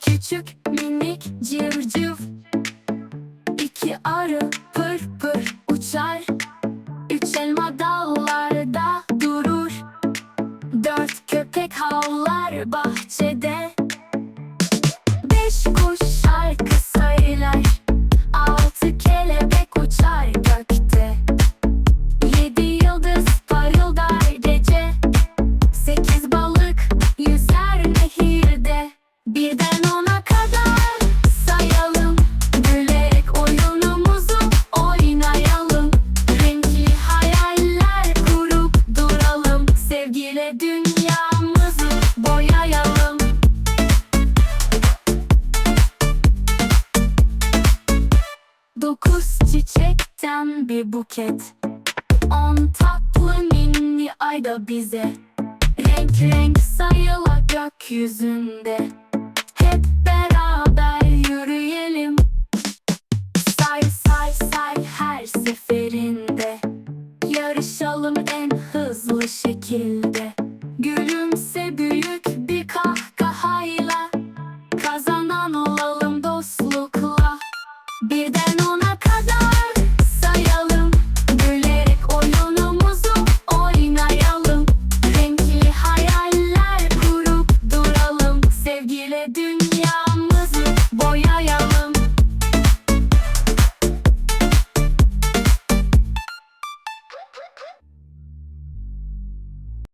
küçük minik civciv İki arı pır pır uçar. Üç elma dallarda durur. Dört köpek havlar bahçede. Beş Sevgiyle dünyamızı boyayalım. Dokuz çiçekten bir buket. On tatlı ninni ayda bize. Renk renk sayıla gökyüzünde hızlı şekilde. Gülümse büyük bir kahkahayla. Kazanan olalım dostlukla. Birden ona kadar